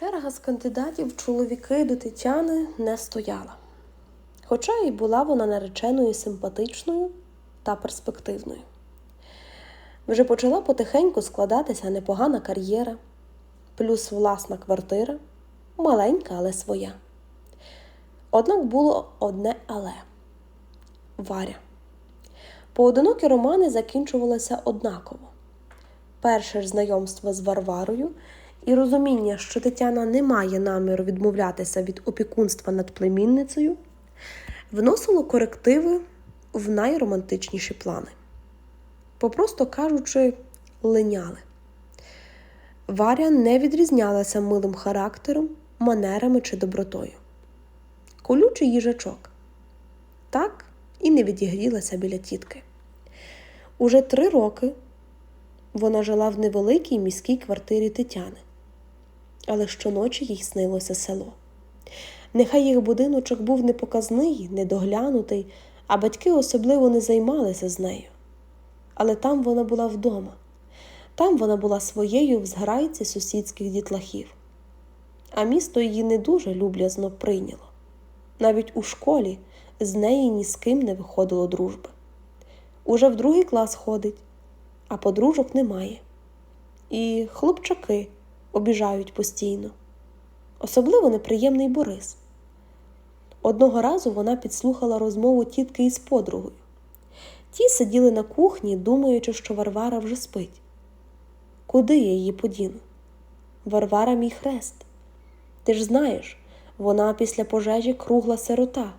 Черга з кандидатів чоловіки до Тетяни не стояла. Хоча і була вона нареченою симпатичною та перспективною. Вже почала потихеньку складатися непогана кар'єра, плюс власна квартира, маленька, але своя. Однак було одне але Варя. Поодинокі романи закінчувалися однаково. Перше ж знайомство з Варварою і розуміння, що Тетяна не має наміру відмовлятися від опікунства над племінницею, вносило корективи в найромантичніші плани. Попросто кажучи, линяли. Варя не відрізнялася милим характером, манерами чи добротою. Колючий їжачок. Так і не відігрілася біля тітки. Уже три роки вона жила в невеликій міській квартирі Тетяни, але щоночі їй снилося село. Нехай їх будиночок був непоказний, недоглянутий, а батьки особливо не займалися з нею. Але там вона була вдома, там вона була своєю в зграйці сусідських дітлахів. А місто її не дуже люблязно прийняло. Навіть у школі з неї ні з ким не виходило дружби. Уже в другий клас ходить, а подружок немає. І хлопчаки обіжають постійно. Особливо неприємний Борис. Одного разу вона підслухала розмову тітки із подругою. Ті сиділи на кухні, думаючи, що Варвара вже спить. Куди я її подіну? Варвара мій хрест. Ти ж знаєш, вона після пожежі кругла сирота.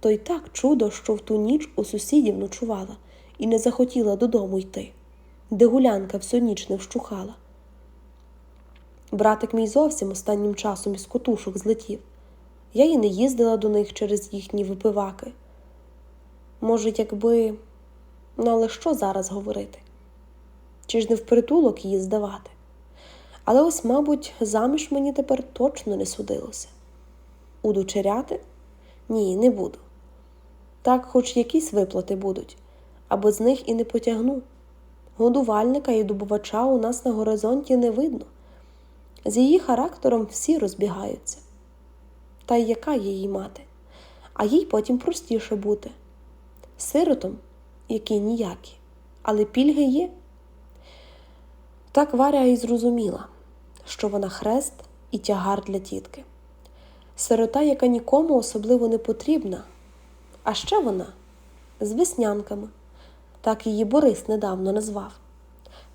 То й так чудо, що в ту ніч у сусідів ночувала і не захотіла додому йти, де гулянка всю ніч не вщухала. Братик мій зовсім останнім часом із котушок злетів. Я й не їздила до них через їхні випиваки. Може, якби. Ну, але що зараз говорити? Чи ж не в притулок її здавати? Але ось, мабуть, заміж мені тепер точно не судилося. Удочеряти? Ні, не буду. Так, хоч якісь виплати будуть, або з них і не потягну. Годувальника і добувача у нас на горизонті не видно. З її характером всі розбігаються. Та й яка її мати? А їй потім простіше бути. Сиротом, які ніякі, але пільги є. Так Варя і зрозуміла, що вона хрест і тягар для тітки. Сирота, яка нікому особливо не потрібна, а ще вона з веснянками, так її Борис недавно назвав,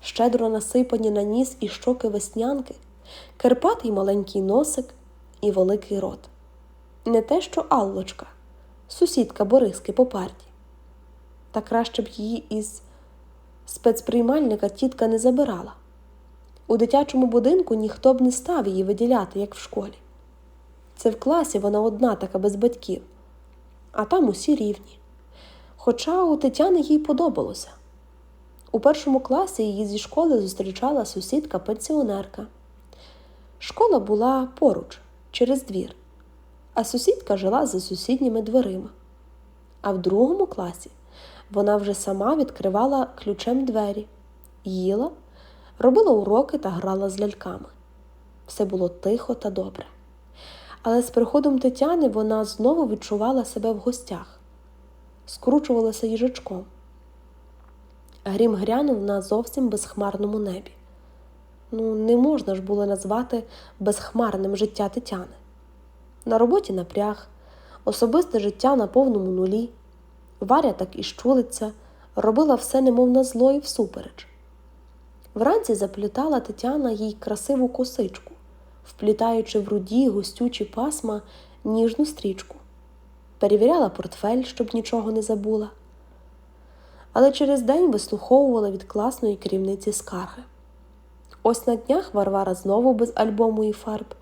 щедро насипані на ніс і щоки веснянки, керпатий маленький носик і великий рот. Не те, що Аллочка, сусідка Бориски по парті. Та краще б її із спецприймальника тітка не забирала. У дитячому будинку ніхто б не став її виділяти, як в школі. Це в класі вона одна така без батьків, а там усі рівні. Хоча у Тетяни їй подобалося. У першому класі її зі школи зустрічала сусідка пенсіонерка. Школа була поруч, через двір, а сусідка жила за сусідніми дверима. А в другому класі вона вже сама відкривала ключем двері, їла, робила уроки та грала з ляльками. Все було тихо та добре. Але з приходом Тетяни вона знову відчувала себе в гостях, скручувалася їжачком. Грім грянув на зовсім безхмарному небі. Ну, не можна ж було назвати безхмарним життя Тетяни. На роботі напряг, особисте життя на повному нулі. Варя так і щулиться, робила все немов на зло і всупереч. Вранці заплітала Тетяна їй красиву косичку, вплітаючи в руді густючі пасма ніжну стрічку, перевіряла портфель, щоб нічого не забула. Але через день вислуховувала від класної керівниці скарги. Ось на днях Варвара знову без альбому і фарб,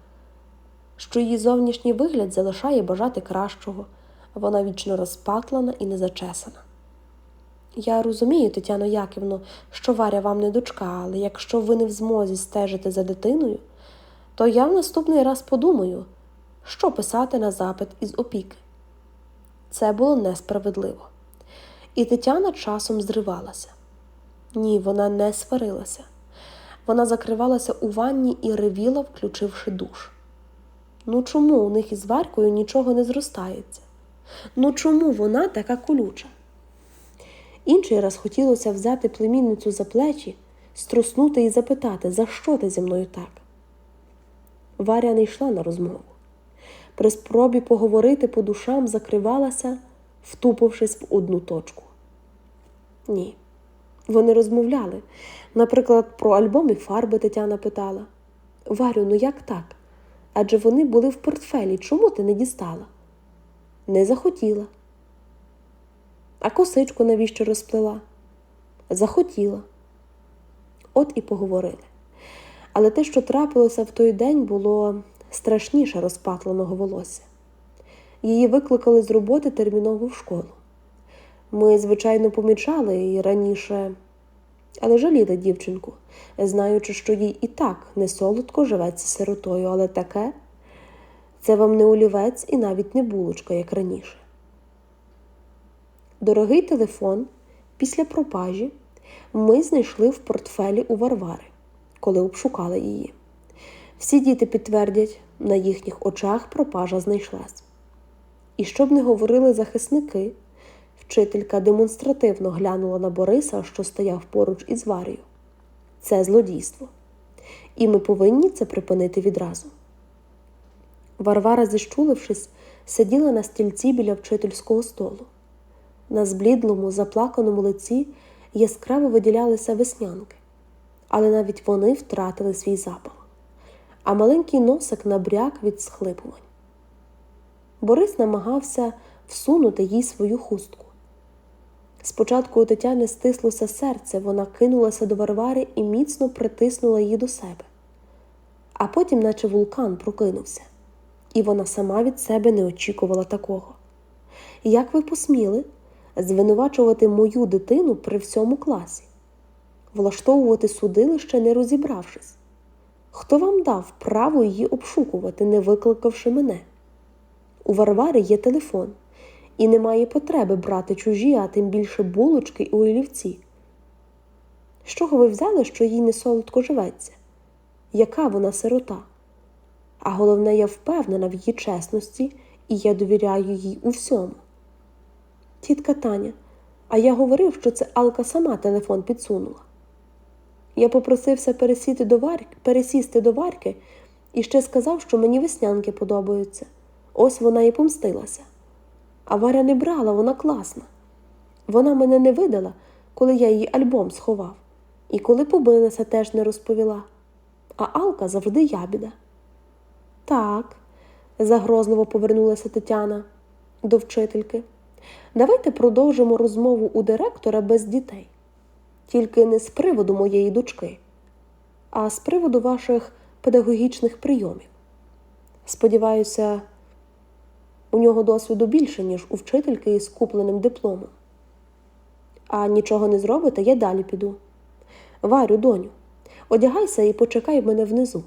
що її зовнішній вигляд залишає бажати кращого, вона вічно розпатлана і незачесана. Я розумію, Тетяно Яківно, що Варя вам не дочка, але якщо ви не в змозі стежити за дитиною, то я в наступний раз подумаю, що писати на запит із опіки. Це було несправедливо. І Тетяна часом зривалася. Ні, вона не сварилася. Вона закривалася у ванні і ревіла, включивши душ. Ну чому у них із Варькою нічого не зростається? Ну чому вона така колюча? Інший раз хотілося взяти племінницю за плечі, струснути і запитати, за що ти зі мною так? Варя не йшла на розмову. При спробі поговорити по душам закривалася, втупившись в одну точку. Ні, вони розмовляли. Наприклад, про альбом і фарби Тетяна питала. Варю, ну як так? Адже вони були в портфелі. Чому ти не дістала? Не захотіла. А косичку навіщо розплела? Захотіла. От і поговорили. Але те, що трапилося в той день, було страшніше розпатленого волосся. Її викликали з роботи терміново в школу. Ми, звичайно, помічали її раніше, але жаліли дівчинку, знаючи, що їй і так не солодко живеться сиротою, але таке це вам не олівець і навіть не булочка, як раніше. Дорогий телефон після пропажі ми знайшли в портфелі у Варвари, коли обшукали її. Всі діти підтвердять, на їхніх очах пропажа знайшлась. І щоб не говорили захисники, вчителька демонстративно глянула на Бориса, що стояв поруч із Варею. Це злодійство. І ми повинні це припинити відразу. Варвара, зіщулившись, сиділа на стільці біля вчительського столу. На зблідлому, заплаканому лиці яскраво виділялися веснянки, але навіть вони втратили свій запах, а маленький носик набряк від схлипувань. Борис намагався всунути їй свою хустку. Спочатку у Тетяни стислося серце, вона кинулася до Варвари і міцно притиснула її до себе, а потім, наче вулкан, прокинувся, і вона сама від себе не очікувала такого. Як ви посміли звинувачувати мою дитину при всьому класі, влаштовувати судилище, не розібравшись? Хто вам дав право її обшукувати, не викликавши мене? У Варвари є телефон, і немає потреби брати чужі, а тим більше булочки і олівці. З чого ви взяли, що їй не солодко живеться? Яка вона сирота? А головне, я впевнена в її чесності, і я довіряю їй у всьому. Тітка Таня, а я говорив, що це Алка сама телефон підсунула. Я попросився пересіти до варки, пересісти до варки і ще сказав, що мені веснянки подобаються. Ось вона і помстилася. А Варя не брала, вона класна. Вона мене не видала, коли я її альбом сховав, і коли побилася, теж не розповіла. А Алка завжди ябіда. Так, загрозливо повернулася Тетяна до вчительки. Давайте продовжимо розмову у директора без дітей, тільки не з приводу моєї дочки, а з приводу ваших педагогічних прийомів. Сподіваюся, у нього досвіду більше, ніж у вчительки із купленим дипломом. А нічого не зробите, я далі піду. Варю, доню, одягайся і почекай мене внизу.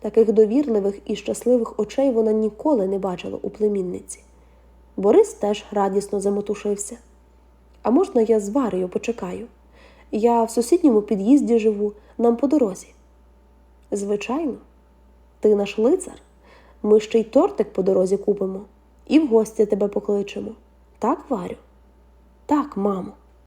Таких довірливих і щасливих очей вона ніколи не бачила у племінниці. Борис теж радісно замотушився. А можна я з Варею почекаю? Я в сусідньому під'їзді живу, нам по дорозі. Звичайно, ти наш лицар. Ми ще й тортик по дорозі купимо і в гості тебе покличемо. Так, Варю? Так, мамо.